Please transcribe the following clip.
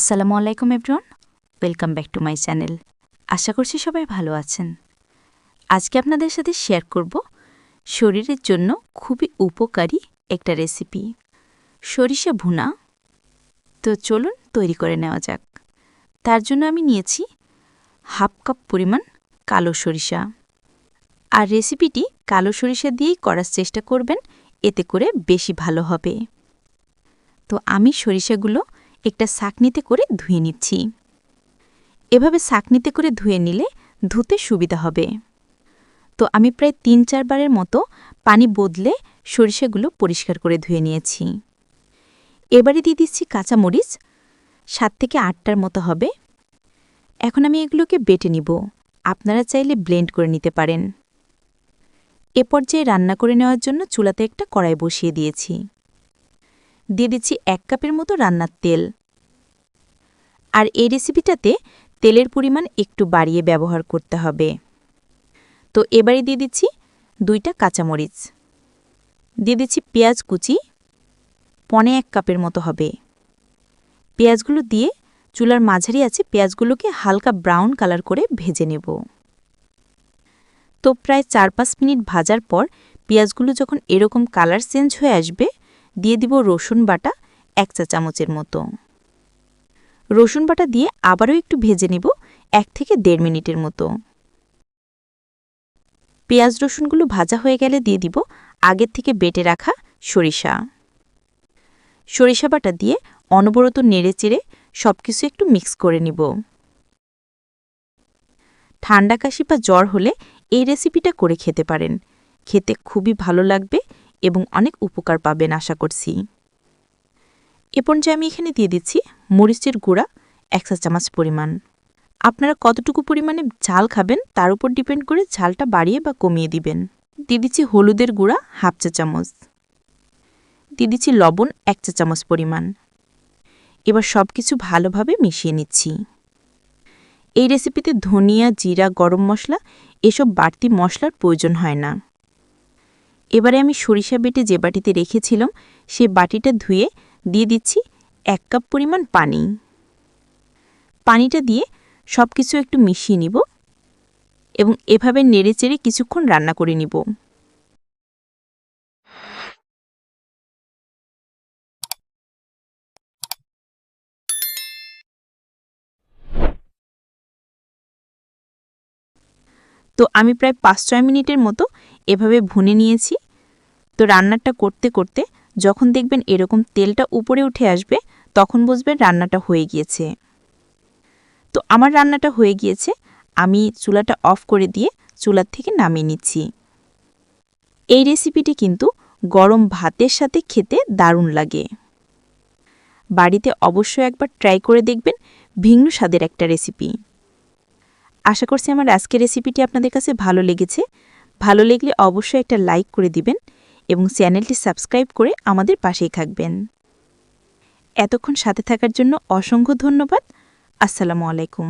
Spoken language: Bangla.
আসসালামু আলাইকুম everyone welcome back to my channel আশা করছি সবাই ভালো আছেন। আজকে আপনাদের সাথে শেয়ার করব শরীরের জন্য খুবই উপকারী একটা রেসিপি সরিষা ভুনা। তো চলুন তৈরি করে নেওয়া যাক। তার জন্য আমি নিয়েছি হাফ কাপ পরিমাণ কালো সরিষা। আর রেসিপিটি কালো সরিষা দিয়েই করার চেষ্টা করবেন, এতে করে বেশি ভালো হবে। তো আমি সরিষাগুলো একটা সাকনিতে করে ধুয়ে নিচ্ছি। এভাবে সাকনিতে করে ধুয়ে নিলে ধুতে সুবিধা হবে। তো আমি প্রায় তিন চারবারের মতো পানি বদলে সরিষাগুলো পরিষ্কার করে ধুয়ে নিয়েছি। এবারে দিয়ে দিচ্ছি কাঁচামরিচ, সাত থেকে আটটার মতো হবে। এখন আমি এগুলোকে বেটে নিব। আপনারা চাইলে ব্লেন্ড করে নিতে পারেন। এ পর্যায়ে রান্না করে নেওয়ার জন্য চুলাতে একটা কড়াই বসিয়ে দিয়েছি। দিয়ে দিচ্ছি এক কাপের মতো রান্নার তেল। আর এই রেসিপিটাতে তেলের পরিমাণ একটু বাড়িয়ে ব্যবহার করতে হবে। তো এবারে দিয়ে দিচ্ছি দুইটা কাঁচামরিচ। দিয়ে দিচ্ছি পেঁয়াজ কুচি, পনে এক কাপের মতো হবে। পেঁয়াজগুলো দিয়ে চুলার মাঝারি আছে পেঁয়াজগুলোকে হালকা ব্রাউন কালার করে ভেজে নেব। তো প্রায় চার পাঁচ মিনিট ভাজার পর পেঁয়াজগুলো যখন এরকম কালার চেঞ্জ হয়ে আসবে দিয়ে দিব রসুন বাটা এক চা চামচের মতো। রসুন বাটা দিয়ে আবারও একটু ভেজে নেব এক থেকে দেড় মিনিটের মতো। পেঁয়াজ রসুনগুলো ভাজা হয়ে গেলে দিয়ে দিব আগের থেকে বেটে রাখা সরিষা। সরিষা বাটা দিয়ে অনবরত নেড়ে চেড়ে সব কিছু একটু মিক্স করে নিব। ঠান্ডা কাশি বা জ্বর হলে এই রেসিপিটা করে খেতে পারেন। খেতে খুবই ভালো লাগবে এবং অনেক উপকার পাবেন, আশা করছি। এ পর্যায়ে আমি এখানে দিয়ে দিচ্ছি মরিচের গুঁড়া, এক চা চামচ পরিমাণ। আপনারা কতটুকু পরিমাণে ঝাল খাবেন, তার উপর ডিপেন্ড করে ঝালটা বাড়িয়ে বা কমিয়ে দিবেন। দিয়ে দিচ্ছি হলুদের গুঁড়া, হাফ চা চামচ। দিয়ে দিচ্ছি লবণ, এক চা চামচ পরিমাণ। এবার সব কিছু ভালোভাবে মিশিয়ে নিচ্ছি। এই রেসিপিতে ধনিয়া, জিরা, গরম মশলা, এসব বাড়তি মশলার প্রয়োজন হয় না। এবারে আমি সরিষা বেটে যে বাটিতে রেখেছিলাম, সে বাটিটা ধুয়ে দিয়ে দিচ্ছি এক কাপ পরিমাণ পানি। পানিটা দিয়ে সব কিছু একটু মিশিয়ে নিব এবং এভাবে নেড়েচেড়ে কিছুক্ষণ রান্না করে নিব। তো আমি প্রায় পাঁচ ছয় মিনিটের মতো এভাবে ভুনে নিয়েছি। তো রান্নাটা করতে করতে যখন দেখবেন এরকম তেলটা উপরে উঠে আসবে, তখন বুঝবেন রান্নাটা হয়ে গিয়েছে। তো আমার রান্নাটা হয়ে গিয়েছে। আমি চুলাটা অফ করে দিয়ে চুলার থেকে নামিয়ে নিচ্ছি। এই রেসিপিটি কিন্তু গরম ভাতের সাথে খেতে দারুণ লাগে। বাড়িতে অবশ্যই একবার ট্রাই করে দেখবেন ভিন্ন স্বাদের একটা রেসিপি। আশা করছি আমার আজকের রেসিপিটি আপনাদের কাছে ভালো লেগেছে। ভালো লাগলে অবশ্যই একটা লাইক করে দিবেন এবং চ্যানেলটি সাবস্ক্রাইব করে আমাদের পাশেই থাকবেন। এতক্ষণ সাথে থাকার জন্য অসংখ্য ধন্যবাদ। আসসালামু আলাইকুম।